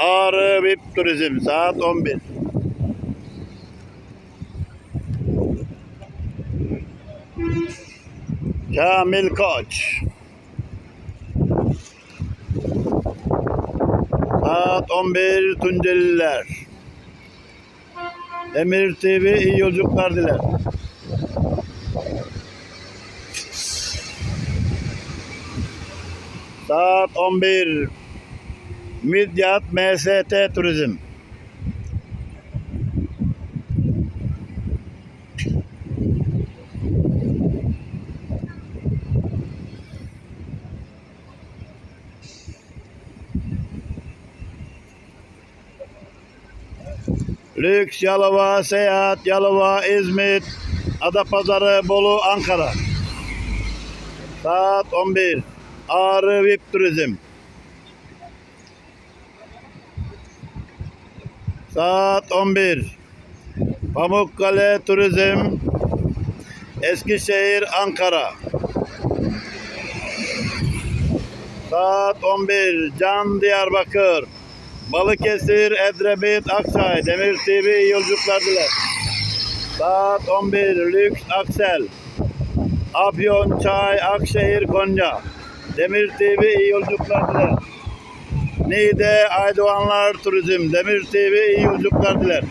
Ağrı VIP Turizm saat 11. Kamil Koç. Saat 11 Tunceliler. Emir TV iyi yolculuklar diler. Saat 11 Midyat MST Turizm. Lüks Yalova, Seyahat, Yalova, İzmit, Adapazarı, Bolu, Ankara. Saat 11. Ağrı VIP Turizm. Saat 11. Pamukkale Turizm. Eskişehir, Ankara. Saat 11. Can Diyarbakır. Balıkesir, Edremit, Aksay. Demir TV yolculuklar diler. Saat 11. Lüks Aksel. Afyon, Çay, Akşehir, Konya. Demir TV yolculuklar diler. Niğde, Aydoğanlar Turizm. Demir TV iyi yolculuklar diler.